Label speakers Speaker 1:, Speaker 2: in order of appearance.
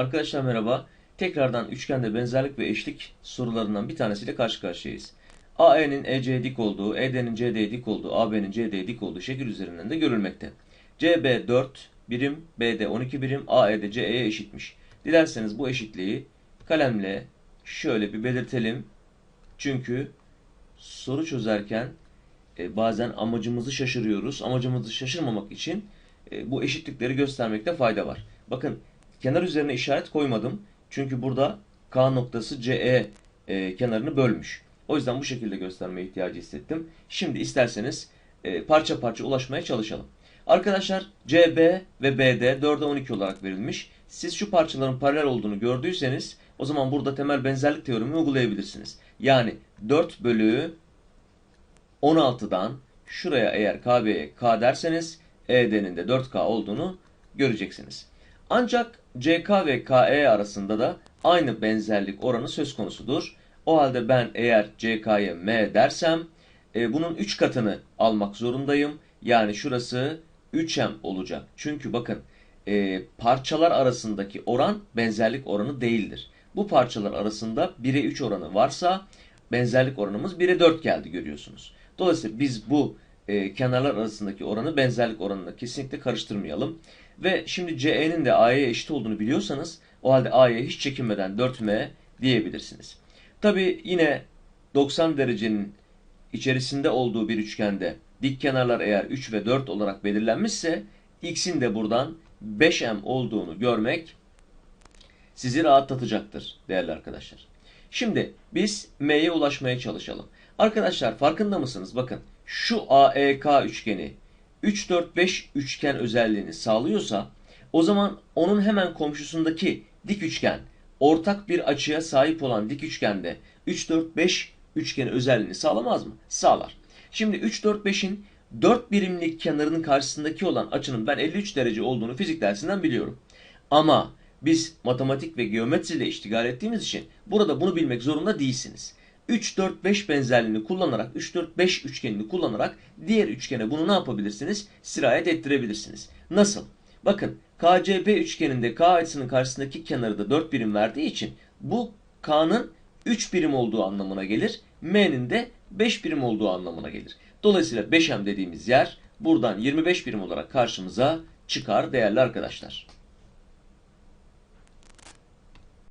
Speaker 1: Arkadaşlar merhaba. Tekrardan üçgende benzerlik ve eşlik sorularından bir tanesiyle karşı karşıyayız. AE'nin EC'ye dik olduğu, ED'nin CD'ye dik olduğu, AB'nin CD'ye dik olduğu şekil üzerinden de görülmekte. CB 4 birim, BD 12 birim, AE de CE'ye eşitmiş. Dilerseniz bu eşitliği kalemle şöyle bir belirtelim. Çünkü soru çözerken e, bazen amacımızı şaşırıyoruz. Amacımızı şaşırmamak için e, bu eşitlikleri göstermekte fayda var. Bakın kenar üzerine işaret koymadım. Çünkü burada K noktası CE e, kenarını bölmüş. O yüzden bu şekilde göstermeye ihtiyacı hissettim. Şimdi isterseniz e, parça parça ulaşmaya çalışalım. Arkadaşlar CB ve BD 4'e 12 olarak verilmiş. Siz şu parçaların paralel olduğunu gördüyseniz o zaman burada temel benzerlik teoremi uygulayabilirsiniz. Yani 4 bölü 16'dan şuraya eğer KB'ye K derseniz ED'nin de 4K olduğunu göreceksiniz. Ancak CK ve KE arasında da aynı benzerlik oranı söz konusudur. O halde ben eğer CK'ye M dersem e, bunun 3 katını almak zorundayım. Yani şurası 3M olacak. Çünkü bakın e, parçalar arasındaki oran benzerlik oranı değildir. Bu parçalar arasında 1'e 3 oranı varsa benzerlik oranımız 1'e 4 geldi görüyorsunuz. Dolayısıyla biz bu e, kenarlar arasındaki oranı benzerlik oranına kesinlikle karıştırmayalım. Ve şimdi CE'nin de AE'ye eşit olduğunu biliyorsanız o halde AE'ye hiç çekinmeden 4M diyebilirsiniz. Tabi yine 90 derecenin içerisinde olduğu bir üçgende dik kenarlar eğer 3 ve 4 olarak belirlenmişse x'in de buradan 5m olduğunu görmek sizi rahatlatacaktır değerli arkadaşlar. Şimdi biz m'ye ulaşmaya çalışalım. Arkadaşlar farkında mısınız? Bakın şu AEK üçgeni 3, 4, 5 üçgen özelliğini sağlıyorsa o zaman onun hemen komşusundaki dik üçgen ortak bir açıya sahip olan dik üçgende 3, 4, 5 üçgen özelliğini sağlamaz mı? Sağlar. Şimdi 3, 4, 5'in 4 birimlik kenarının karşısındaki olan açının ben 53 derece olduğunu fizik dersinden biliyorum. Ama biz matematik ve geometri ile iştigal ettiğimiz için burada bunu bilmek zorunda değilsiniz. 3, 4, 5 benzerliğini kullanarak, 3, 4, 5 üçgenini kullanarak diğer üçgene bunu ne yapabilirsiniz? Sirayet ettirebilirsiniz. Nasıl? Bakın KCB üçgeninde K açısının karşısındaki kenarı da 4 birim verdiği için bu K'nın 3 birim olduğu anlamına gelir. M'nin de 5 birim olduğu anlamına gelir. Dolayısıyla 5M dediğimiz yer buradan 25 birim olarak karşımıza çıkar değerli arkadaşlar.